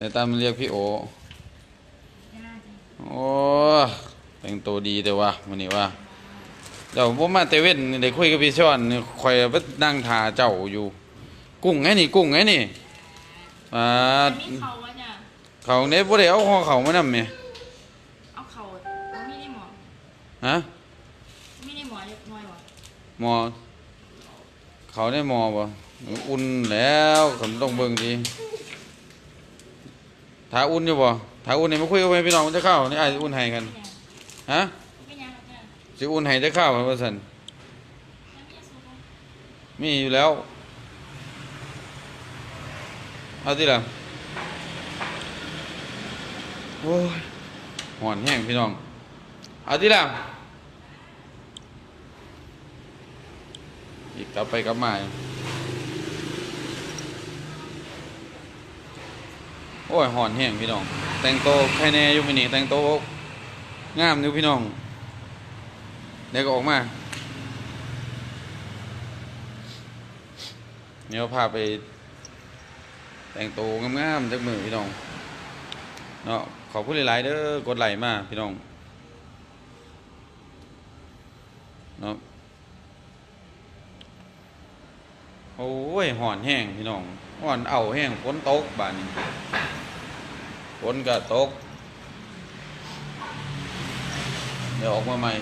ในตามมันเรียกพี่โอ โอ้แต่งตัวดีแต่ว่ามันนี่ว่าเดี๋ยวผมมาเตเว่นนี่ได้คุยกับพี่ช้อนนี่คอยไปนั่งทาเจ้าอยู่ กุ้งไงนี่กุ้งไงนี่อ่ามีเขาวะจ้ะเขาเนี่ยบ่ได้เอาห่อเขามานำแม่เอาเขาเอามีได้หมอฮะมีได้หมอเล็กน้อยวะหมอเขาได้หมอบ่อุ่นแล้วคำต้องเบิ่งดี ถ้าอุ่นอยู่บ่ถ้าอุ่นนี่มาคุยกับพี่น้องมันจะเข้านี่อ้ายสิอุ่นให้กันเนี่ยฮะไม่ยังครับจ้ะสิอุ่นให้จะเข้าว่าซั่นแล้วมีสุกมีอยู่แล้วเอาที่ละโอ้ยหอนแห้งพี่น้องเอาที่ละอีกกลับไปกลับมาอยู่ โอ้ยหอนแห้งพี่น้อง แต่งโตวแค่แน่อยู่มินี่แต่งโตวงามอยู่พี่น้องเดี๋ยวก็ออกมาเดี๋ยวพาไป แต่งตัวงามๆจักมือพี่น้องเนาะขอบคุณหลายๆเด้อกดไลค์มาพี่น้องเนาะโอ้ยห่อนแห้งพี่น้องห่อนเอาแห้งฝนตกบ้านนี้ ฝนก็ตก เดี๋ยวออกมาใหม่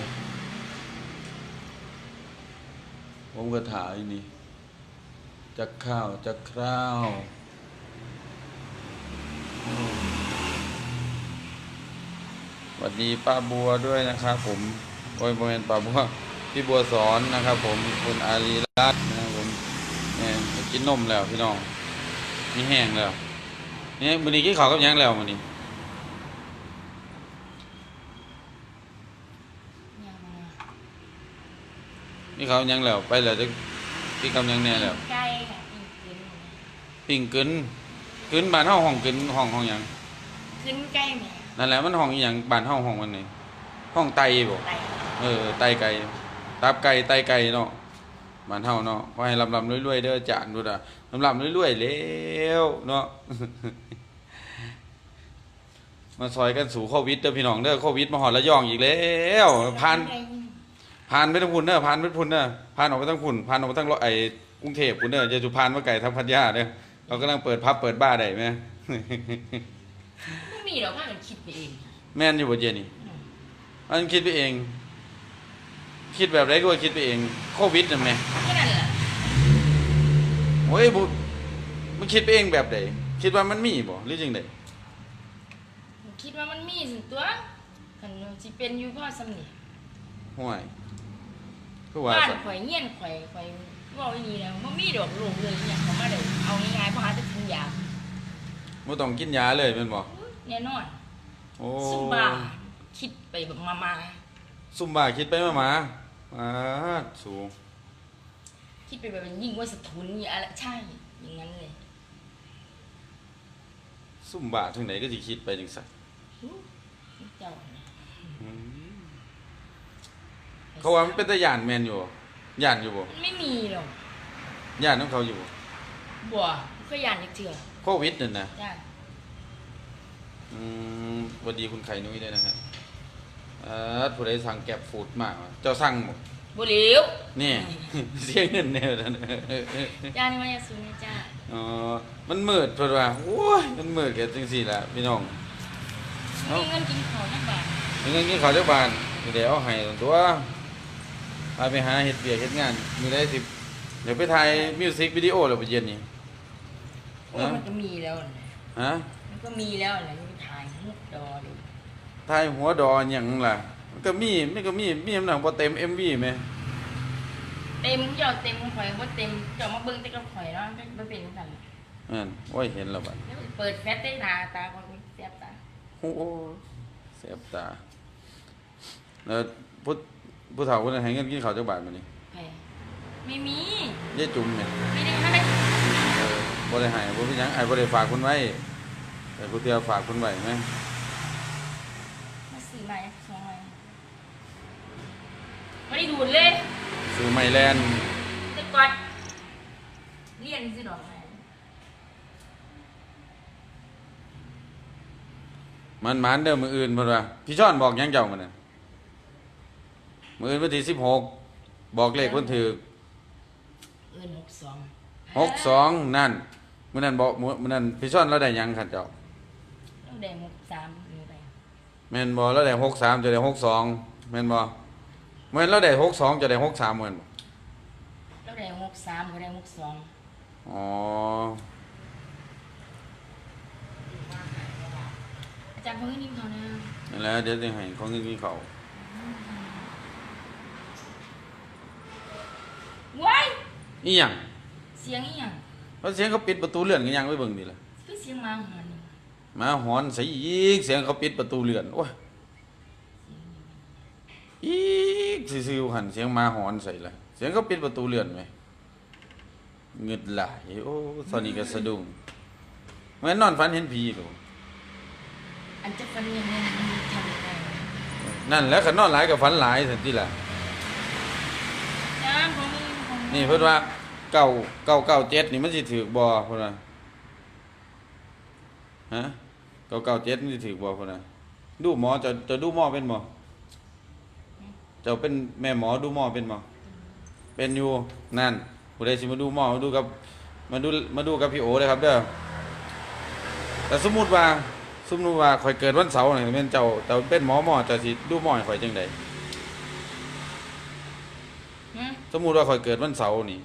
ผมก็ถ่ายนี่ จักข้าวจักคราวสวัสดีป้าบัวด้วยนะครับผม โอ้ยโมเมนป้าบัว พี่บัวสอนนะครับผม คุณอารีรัตน์นะครับผมเนี่ยกินนมแล้วพี่น้องมีแห้งแล้ว เนี่ยมื้อนี้กินข้าวกับหยังแล้วมื้อนี้เนี่ยมามีข้าวกับหยังแล้วไปแล้วจะกินกับหยังแน่แล้ว ไก่ค่ะกินกินปิ่งกึนกึนบ้านเฮาห้องกึนห้องห้องหยังขึ้นไก่เนี่ยนั่นแหละมันห้องอีหยังบ้านเฮาห้องมันนี่ห้องไตบ่ไก่เออไตไก่ตับไก่ไตไก่เนาะบ้านเฮาเนาะขอให้ลำลำรวยๆเด้อจานดูด่ะ ลำลำรวยๆแล้วเนาะมาซอยกันสู่โควิดเด้อพี่น้องเด้อโควิดมาหอดระยองอีกแล้วผ่านผ่านไปทั้งพุ่นเด้อผ่านไปพุ่นเด้อผ่านออกไปทั้งพุ่นผ่านออกไปทั้งไอ้กรุงเทพพุ่นเด้อจะจุพานมาไก่ทางพัทยาเด้อเรากำลังเปิดพับเปิดบ้าได้ไหมไม่มีหรอกว่ามันคิดไปเอง แม่นอยู่บ่เจนี่มันคิดไปเอง คิดแบบไรก็ว่าคิดไปเอง โควิดน่ะแม่แค่นั้นแหละ โอ้ยบุมันคิดไปเองแบบใดคิดว่ามันมีบ่หรือจังไดคิดว่ามันมีสิตัวคันสิเป็นอยู่พ่อสำเนียห่วยคือว่าบ้านซั่นข่อยเงี้ยนข่อยข่อยเว่าอีนี่แล้วมันมีดอกลูกเลยเนี่ยเขามาได้เอาง่ายๆเพราะหาแต่กินยาบ่ต้องกินยาเลยแม่นบ่แน่นอนโอ้ซุมบ้าคิดไปแบบมามาซุมบ้าคิดไปมาหมาอ่าสูง คิดไปแบบยิ่งกว่าสะทุนนี่อะไรใช่ อย่างนั้นเลยซุมบ้าถึงไหนก็สิคิดไปจังซั่นอู้เจ้าน่ะอืมเขาว่ามันเป็นตาย่านแม่นอยู่บ่ย่านอยู่บ่มันไม่มีหรอกย่านของเขาอยู่บ่บัวเคยยานอีกเถื่อโควิดนั่นน่ะจ้าอืมสวัสดีคุณไข่นุ้ยด้วยนะฮะเอ่อผู้ใดสั่งแก็บฟูดมากวะเจ้าสั่งบ่ บุหลิวนี่ เสียเงินแน่นั่นจ้านี่มันจะซื้อไหมจ้าอ๋อ มันมืดเพิ่นว่าโอ้ยมันมืดแค่จังซี่ล่ะพี่น้องไม่มีเงินกินข้าวนักบาทมีเงินกินข้าวจักบาทเดี๋ยวเอาให้ตัวพาไปหาเฮ็ดเวียกเฮ็ดงานมีได้สิเดี๋ยวไปถ่ายมิวสิกวิดีโอแล้วไปเย็นนี่โอ้ยมันก็มีแล้วนะฮะมันก็มีแล้วนะมันถ่ายมุกดอเลยถ่ายหัวดอหยังล่ะ มันก็มีมันก็มีมีหนังบ่เต็ม MV แม่เต็มเจ้าเต็มข่อยว่าเต็มเจ้ามาเบิ่งแต่กับข่อยเนาะมันเป็นจังซั่นนั่นโอ้ยเห็นแล้วบัดแล้วเปิดแฟลชได้หนาตาคนเสียบตาโอ้โหเสียบตาแล้วผู้ผู้เฒ่าคนนั้นให้เงินกินข้าวจักบาทมื้อนี้ใครไม่มียายจุ่มเนี่ยไม่ได้ให้เออบ่ได้ให้บ่เป็นหยังไอ้บ่ได้ฝากคุณไว้แต่กูเตียวฝากคุณไว้ไหม มาซื้อมาสองร้อย ไม่ได้ดูดเลยซื้อไม้แลนแต่ก่อนเรียนสิดอกไม้มันหมานเด้อมืออื่นเพิ่นว่าพี่ช้อนบอกหยังเจ้ามันน่ะมืออื่นวันที่สิบหกบอกเลขคนถือเอิ้นหกสองหกสองนั่นมื้อนั้นบอกมื้อมื้อนั้นพี่ช้อนเราได้หยังคันเจ้าต้องได้หกสามหรืออะไรแม่นบ่เราได้หกสามจะได้หกสองแม่นบ่ เมื่อเราได้หกสองจะได้หกสามเหมือนบ่ต้องได้หกสามก็ได้หกสองอ๋ออาจารย์เพิ่งนิ่มเขานะนั่นแหละเดี๋ยวจะให้ของเงินกินเขาวว้ายอีหยังเสียงอีหยังเพราะเสียงเขาปิดประตูเลื่อนกันยังไว้เบิ่งนี่ล่ะคือเสียงหมาหอนนี่หมาหอนใส่อีกเสียงเขาปิดประตูเลื่อนโอ้ยอี กซื่อๆหันเสียงหมาหอนใส่ละเสียงเขาปิดประตูเลื่อนไหมเงึดหลายโอ้ตอนนี้ก็สะดุ้งเหมือนนอนฝันเห็นผีหรออันจะฟันยังไงมันมีทำได้นั่นแหล้วขันนอนหลายกับฝันหลายสันติล่ะน้ำของมึงของมึงนี่เพิ่นว่าเก้าเก้าเก้าเจ็ดนี่มันสิถือบ่เพิ่นว่าฮะเก้าเก้าเจ็ดมันสิถือบ่เพิ่นว่าดูหมอจะจะดูหมอเป็นบ่ เจ้าเป็นแม่หมอดูหมอเป็นบ่เป็นอยู่นั่นผู้ใดสิมาดูหมอมาดูกับมาดูมาดูกับพี่โอเลยครับเด้อแต่สมมุติว่าสมมุติว่าข่อยเกิดวันเสาร์นี่แม่นเจ้าเจ้าเป็นหมอหมอเจ้าสิดูหมอให้ข่อยจังไดหืมสมมุติว่าข่อยเกิดวันเสาร์นี่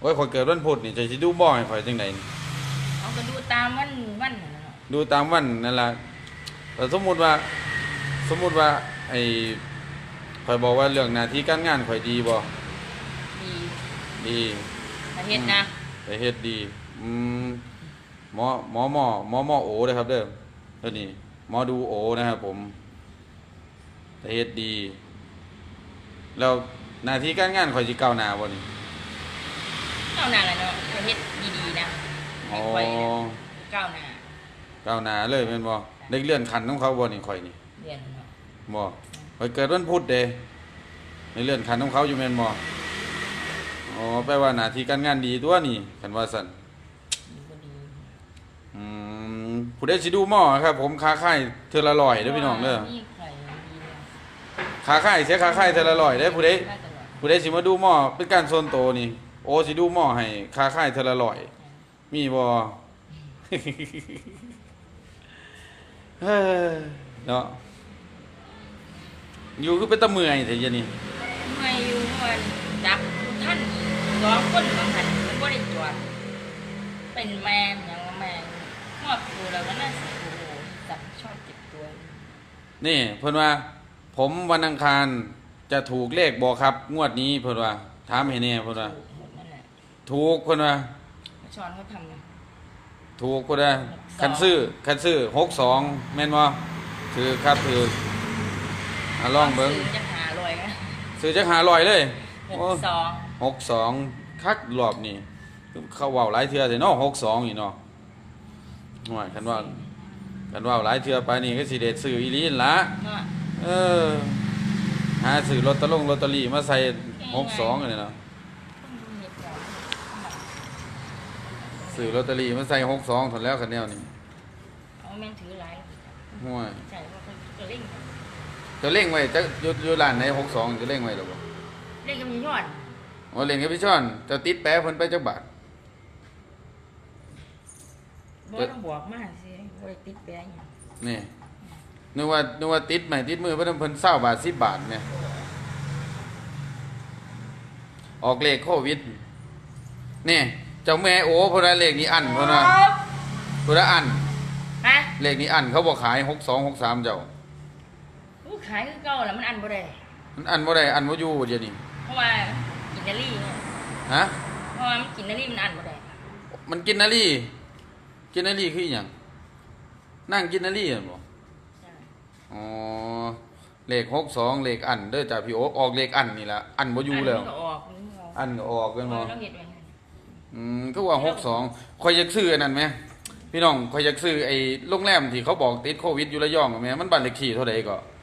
โอ้ยข่อยเกิดวันพุธนี่เจะสิดูหมอให้ข่อยจังไดนี่เอาก็ดูตามวันวันนั่นน่ะเนาะดูตามวันนั่นล่ะแต่สมมุติว่า สมมุติว่าไอ้ ข่อยบอกว่าเรื่องหน้าที่การงานข่อยดีบ่ดีดีประเทศนะไปเฮ็ดดีอืมหมอหมอหมอหมอหมอโอเด้อครับเด้อเด้อนี่หมอดูโอนะครับผมไปเฮ็ดดี แล้วหน้าที่การงานข่อยสิก้าวหน้าบ่นี่ก้าวหน้าแล้วเนาะประเทศดีๆนะอ๋อไม่ค่อยนะก้าวหน้าก้าวหน้าเลยแม่นบ่ได้เลื่อนขั้นของเขาบ่นี่ข่อยนี่เรียนเนาะบ่ ข่อยเกิดวันพุธเด้ในเลื่อนขั้นของเขาอยู่แม่นบ่อ๋อแปลว่าหน้าที่การงานดีตัวนี่คันว่าซั่นดีบ่ดีอืมผู้ใดสิดูหม้อครับ ผมค้าขายเทื่อละร้อยเด้อพี่น้องเด้อนี่ไข่ดีเลยค้าขายเสียค้าขายเทื่อละร้อยเด้อผู้ใดได้ตลอดผู้ใดสิมาดูหม้อเป็นการส่วนตัวนี่ โอ้สิดูหม้อให้ค้าขายเทื่อละร้อย มีบ่เฮ้ยเนาะ อยู่คือเป็นตะเมื่อยแต่ยะนี่ไม่อยู่วันจับท่านสองคนบางหันมันก็ได้จอดเป็นแมนอย่างว่าแมนมอบตัวแล้วก็น่าเสียโอ้โหจับชอบเก็บตัวนี่เพิ่นว่า ผมวันอังคารจะถูกเลขบ่ครับ งวดนี้เพิ่นว่าถามให้แน่เพิ่นว่า ถูกหมดนั่นแหละถูกเพิ่นว่า ช้อนเขาทำนะ ถูกเพิ่นว่าคันซื้อคันซื้อ62แม่นบ่ถือครับถือ อะลองเบิ่งซื้จะหาลอยนะซื้อจัก500เลยหกโอ้สองหกสองคักรอบนี่เขาเว่าหลายเทื่อสิเนาะหกสองนี่เนาะห่วยคันว่าคันว่าหลายเทื่อไปนี่ก็สิเด็ดซื้ออีหลีนละเนาะเออ หาซื้อลอตเตอรี่ลอตเตอรี่มาใส่หกสองนี่เนาะต้องดูเหตุการณ์ซื้อลอตเตอรี่มาใส่หกสองถนแล้วคันแนวนี่เอาแม่นถือหลายห่วยใช่ว่าเขาจะเล่น จะเร่งไว้จะอยู่อยู่ร้านไหนหกสองจะเร่งไว้หรือเปล่าเล่นก็มียอดโอ้เล่นกับพี่ช้อนจะติดแปะเพิ่นไปจักบาทบ่ต้องบอกมากสิบ่ได้ติดแปะหยังนี่นึกว่านึกว่าติดใหม่ติดมือเพิ่นเพิ่น20บาท10บาทเนี่ยออกเลขโควิดนี่เจ้าแม่โอ้พนว่าเลขนี้อันพนว่าพนว่าอันฮะเลขนี้อันเขาบอกขายหกสองหกสามเจ้า อู้ขายคือเก่าแล้วมันอันบ่ได้มันอันบ่ได้อันบ่อยู่เดี๋ยวนี้เพราะว่ากินนารีเนี่ยฮะ เพราะว่ามันกินนารีมันอันบ่ได้มันกินนารีกินนารีคืออหย่างนั่งกินนารีเหรอบ่ใช่อ๋อเลขหกสองเลขอันเด้อจ้าพี่โอ๊คออกเลขอันนี่ละอันบ่อยู่แล้ว นมันก็ออกมันก็ออกอันก็ออกกันบ่เราเฮ็ดไว้ให้อืมก็ว่าหกสองคอยอยากซื้ออันนั้นไหมพี่น้องคอยอยากซื้อไอ้โรงแรมที่เขาบอกติดโควิดอยู่ระยองอะแม่มันบัตรเลขที่เท่าใดก็ป่วย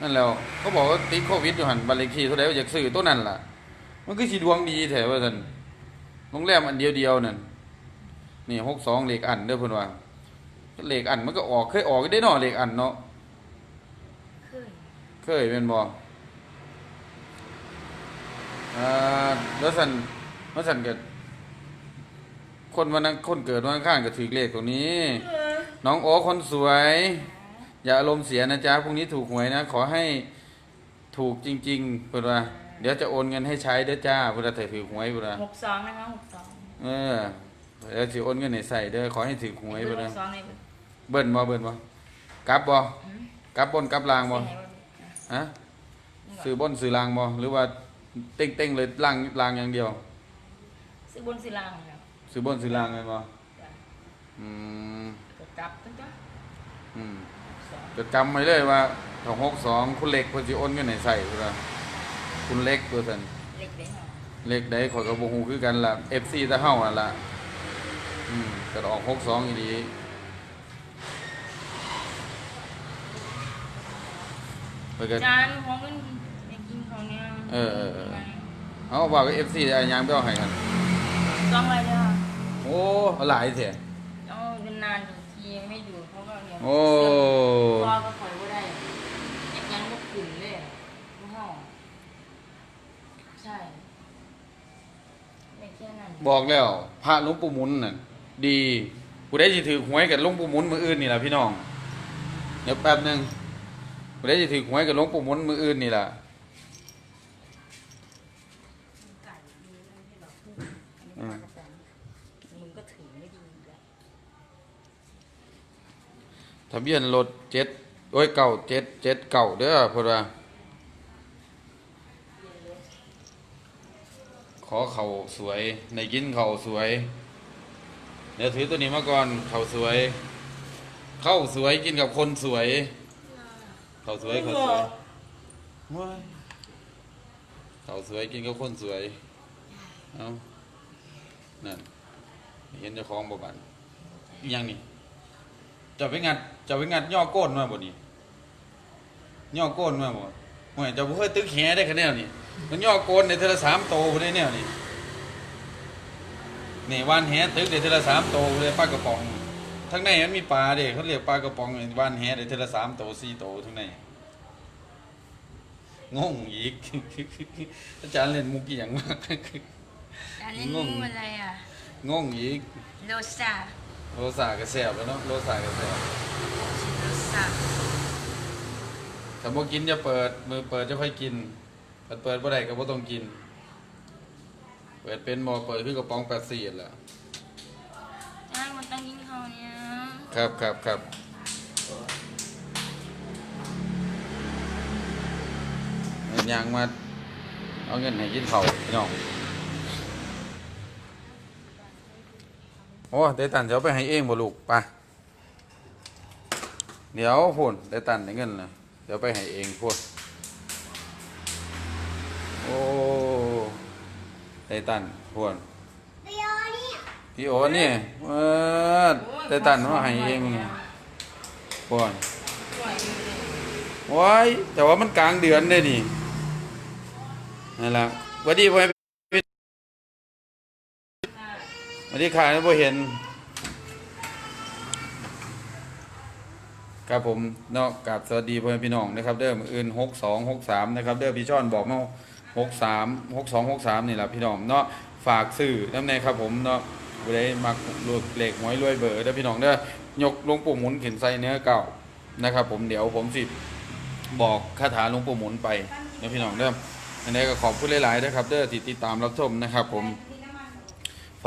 นั่นแล้วเขาบอกว่าติดโควิดอยู่หันบัตรเลขที่เท่าไหร่อยากซื้อตัวนั้นล่ะ มันคือสีดวงดีแถวว่าท่นโรงแรมอันเดียวเดียวๆนั่นนี่หกสองเลขอันเด้อเพิ่นว่าเลขอันมันก็ออกเคยออกได้เนาะเลขอันเนาะขึ้นเคยเป็นบ่อ่าแล้วสันแล้วสันก็คนวันนั้นคนเกิดวันอังข้างก็ถือเลขตรงนี้ น้องโอ้คนสวย อย่าอารมณ์เสียนะจ๊ะพรุ่งนี้ถูกหวยนะ ขอให้ถูกจริงๆเพื่อนว่าเดี๋ยวจะโอนเงินให้ใช้เด้อจ้าเพื่อนว่าแต่ถือหวยเพื่อนว่าหกสองนะคะหกสองเออเดี๋ยวจะโอนเงินให้ใส่เด้อขอให้ถือหวยเพื่อนหว่ากสองในเบิ้ลบ่เบิ้ลบ่กลับบ่กลับบนกลับล่างบ่ฮะซื้อบนซื้อล่างบ่หรือว่าเต้งๆเลยล่างล่างอย่างเดียว ซื้อบนสิลางครับซื้อบนซื้อล่างเลยบ่อืมกดจับตั้งแต่อืม สองจดจำไว้เลยว่าถ้าหกสองคุณเล็กเพิ่นสิโอนเงินให้ใส่เพิ่นว่าคุณเล็กตัวซั่นเล็กเด้งเล็กได้ขอยก็บ่ฮู้คือกันล่ะ FC ตะเฮาอะล่ะอืมก็ออก62อีหลีเพิ่นก็จานของเงินอยากกินของเนี่ยเออเออเออ เอาว่ากับ FC ได้ยังไปเอาให้กันสองอะไรเนี่ยโอ้เอาหลายแท้เอานานๆทีไม่ดูเพราะว่าเนี่ย โอ้ รอก็คอยว่าได้เอ็กยังก็กลุ่นเลยไม่ห้องใช่ไม่แค่นั้นบอกแล้ว พระหลวงปู่หมุนน่ะดีผู้ใดสิถือหวยกับหลวงปู่หมุนมื้ออื่นนี่ล่ะพี่น้อง เดี๋ยวแป๊บหนึงผู้ใดสิถือหวยกับหลวงปู่หมุนมื้ออื่นนี่ล่ะไก่ดีนะที่แบบพูดอันนี้ปลากระป๋องมึงก็ถือไม่ดีแล้ว ทะเบียนรถเจ็ดโอ้ยเก่าเจ็ดเจ็ดเก่าเด้อเพิ่นว่าขอเข่าสวยในกินเข่าสวย เดี๋ยวถือตัวนี้มาก่อนเข่าสวย เข้าสวยกินกับคนสวย เข่าสวยเข่าสวยว้ายเข่าสวยกินกับคนสวย เอานั่นเห็นเจ้าของบ่บันอิหยังนี่ จะไปงัดจะไปงัดย่อโก้นมาบ่นี่ย่อโก้นมาบ่ห่วยจะบ่เคยตึกแหได้คะแนนนี่มันย่อโกนในเทอละสามโตบ่ได้แนวนี่นี่วานแหตึกได้เทอละสามโตเลยปลากระป๋องทั้งในมันมีปลาเด้เขาเรียกปลากระป๋องวานแหได้เทอละสามโตสี่โตทั้งในงงอีก อาจารย์เล่นมุกอหย่างมากอันนี้งงงูอะไรอะงงอีกโลซา โลซากระแสบแล้วเนาะโลซากระแสบโลซาถ้าบ่กินจะเปิด มือเปิดจะค่อยกินถ้าเปิดบ่ได้ก็บ่ต้องกิน เปิดเป็นบ่เปิดคือกระป๋องแปดสี่แหละจ้างมันต้องกินเขาเนี่ยครับครับครับเอายางมา เอาเงินให้กินเขาวพี่น้อง โอ้ได้ตันเดี๋ยวไปให้เองบ่ลูกไปเดี๋ยวพูนได้ตันได้เงินนะเดี๋ยวไปให้เองพูดโอ้ได้ตันพูนพี่โอนี่เออได้ตันว่าให้เองพูนสวยอยู่เลยว้ายแต่ว่ามันกลางเดือนได้นี่นั่นแหละวัสดีพ่อ แม่พี่สวัสดีค่ะไม่เห็น ครับผมเนาะกับสวัสดีพ่อแม่พี่น้องนะครับ เด้อมืออื่นหกสองหกสามนะครับ เด้อพี่ช่อนบอกมาหกสามหกสองหกสามนี่แหละพี่น้องเนาะฝากสื่อน้ำในครับผมเนาะบ่ได้มักลูกเหล็กหมอยรวยเบอร์เด้อพี่น้องเด้อยกลงปู่หมุนเขึ้นใส่เนื้อเก่านะครับ ผมเดี๋ยวผมสิบอกคาถาลงปู่หมุนไปนะพี่น้องเด้ออันนี้ก็ขอบคุณหลายๆนะครับ เด้อที่ติดตามรับชมนะครับ ผม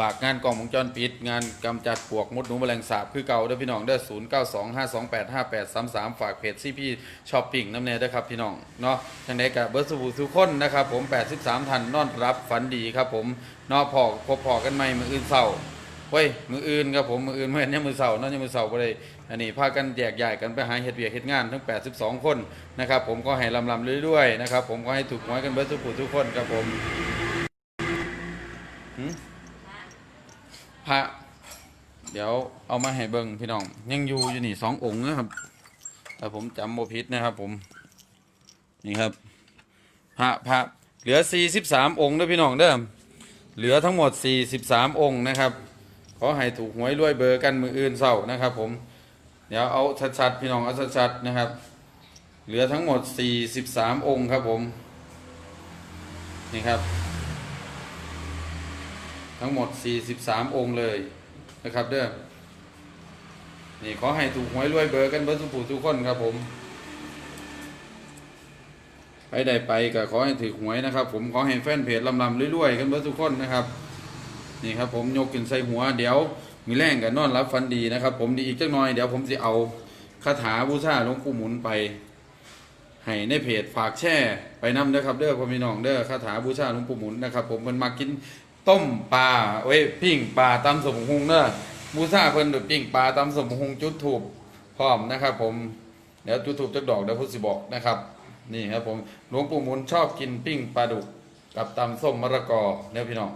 ากงานกล่องวงจรปิด งานกำจัดปลวกมดหนูแมลงสาบคือเก่าเด้อพี่น้องเด้อศูนย์เก้าสองห้าสองแปดห้าแปดสามสามฝากเพจซีพีช้อปปิ้งน้ำเนยด้อครับพี่น้องเนาะทางใดกับเบิร์สบูทุกคนนะครับผมแปดสิบสามทันนอนรับฝันดีครับผมเนาะพอพบพอกันใหม่มืออื่นเศร้าเว้ยมืออื่นครับผมมืออื่นเมื่อนี้มือเศร้าเนาะยังมือเศร้าบ่ได้อันนี้พากันแยกย้ายกันไปหาเฮ็ดเวียเฮ็ดงานทั้ง 82 คนนะครับผมก็ให้ลำลำเรื่อยๆนะครับผมก็ให้ถูกหวยกันเบิร์สุทุกคนครับผมหืม พระ เดี๋ยวเอามาให้เบิ่งพี่น้อง ยังอยู่อยู่นี่สององค์นะครับ แต่ผมจำโมพิษนะครับ ผม นี่ครับ พระพระเหลือสี่สิบสามองค์เด้อพี่น้องเด้อเหลือทั้งหมดสี่สิบสามองค์นะครับ ขอให้ถูกหวยรวยเบอร์กันมืออื่นเศร้านะครับ ผม เดี๋ยวเอาชัดๆพี่น้องเอาชัดๆนะครับ เหลือทั้งหมด43องค์ครับผม นี่ครับ ทั้งหมด 43 องค์เลยนะครับเด้อนี่ขอให้ถูกหวยรวยเบอร์กันเบอร์สุผู้ทุกคนครับผม ไปได้ไปก็ขอให้ถือหวยนะครับ ผมขอให้แฟนเพจลำลำรวยๆกันเบอร์ทุกคนนะครับ นี่ครับผมยกขึ้นใส่หัวเดี๋ยวมีแรงกันนอนรับฟันดีนะครับ ผมดีอีกจักหน่อยเดี๋ยวผมจะเอาคาถาบูชาหลวงปู่หมุนไป ให้ในเพจฝากแช่ไปนำเด้อครับเด้อพ่อพี่น้องเด้อคาถาบูชาหลวงปู่หมุนนะครับ ผมมันมากิน ต้มปลาเว้ยปิ้งปลาตำสมหงเด้อบูชาเพิ่นดยปิ้งปลาตำสมหงจุดถูกพร้อมนะครับ ผมเดี๋ยวจุดถูกจักดอกเดี๋ยวพุทธิบอกนะครับ นี่ครับผมหลวงปู่มุนชอบกินปิ้งปลาดุกกับตำส้มมะระกอเด้อพี่น้อง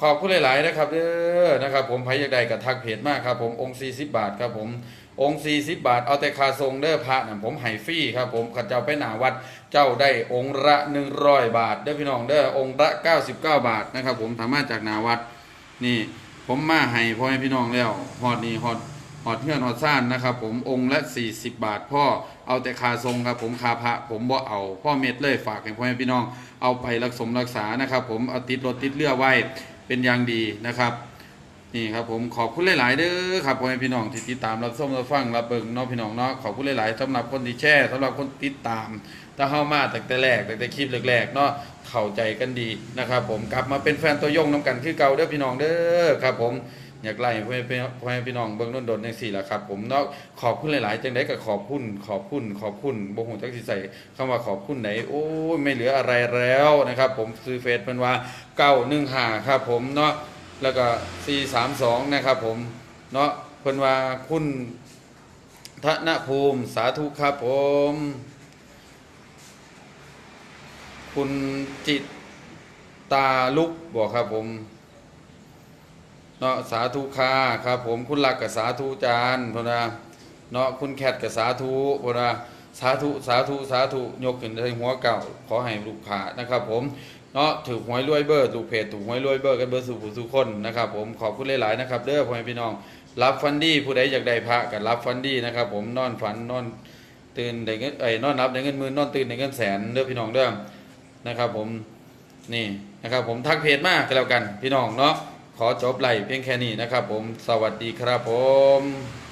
ขอบคุณหลาย ๆ นะครับเด้อนะครับ ผมใครอยากได้กับทักเพจมากครับ ผมองค์40บาทครับผม องค์40บาท เอาแต่คาทรงเด้อพระนะผมให้ฟรีครับผมข้าเจ้าไปหนาวัด เจ้าได้องค์ละ100บาท เด้อพี่น้องเด้อองค์ละ99บเก้าบาทนะครับ ผมสามารถจากหนาวัดนี่ผมมาให้พ่อให้พี่น้องแล้วฮอดนี่ฮอดฮอดเทือนฮอดซ่านนะครับผมองค์ละ 40 บาท พ่อเอาแต่คาทรงครับผมคาพระผมบ่เอา พ่อเม็ดเลยฝากให้พ่อให้พี่น้องเอาไปรักสมรักษานะครับ ผมเอาติดรถติดเรือไว้เป็นอย่างดีนะครับ นี่ครับผมขอบคุณหลาย ๆ เด้อครับพ่อแม่พี่น้องที่ติดตามรับชมรับฟังรับเบิ่งเน้องพี่น้องเนาะขอบคุณหลาย ๆสำหรับคนที่แชร์สำหรับคนติดตามถ้าเข้ามาตั้งแต่แรกตั้งแต่คลิปแรก ๆ เนาะเข้าใจกันดีนะครับ ผมกลับมาเป็นแฟนตัวยงน้ำกันคือเก่าเด้อพี่น้องเด้อครับ ผมอยากไล่พ่อแม่พี่อแม่พี่น้องเบิ่งโดนๆจังซี่ล่ะครับ ผมเนาะขอบคุณหลาย ๆ จังได๋ก็ขอบคุณขอบคุณขอบคุณบ่ฮู้จักสิใส่คำว่าขอบคุณไหนโอ้ยไม่เหลืออะไรแล้วนะครับ ผมซื้อเฟซเพิ่นว่า915ครับ ผมเนาะ แล้วก็432นะครับผมเนาะเพิ่นว่าคุณธนภูมิสาธุครับผม คุณจิตตาลุกบอกครับผมเนาะสาธุคาครับผมคุณหลักกับสาธุจานพนว่าเนาะคุณแคทกับสาธุพนว่าสาธุสาธุสาธุยกขึ้นในหัวเก่าขอให้ลูกค้านะครับผม เนาะถูกหวยรวยเบอร์ถูกเพจถูกหวยรวยเบอร์กันเบอร์สู่ผู้สู่คนนะครับ ผมขอบคุณหลายๆนะครับ เด้อพ่อแม่พี่น้อง รับฟันดี้ผู้ใดอยากได้พระกันรับฟันดี้นะครับ ผมนอนฝันนอนตื่นได้เงินไอ้นอนรับได้เงินหมื่นนอนตื่นได้เงินแสนเด้อพี่น้องเด้อนะครับ ผมนี่นะครับ ผมทักเพจมากก็แล้วกันพี่น้องเนาะขอจบไลฟ์เพียงแค่นี้นะครับ ผมสวัสดีครับผม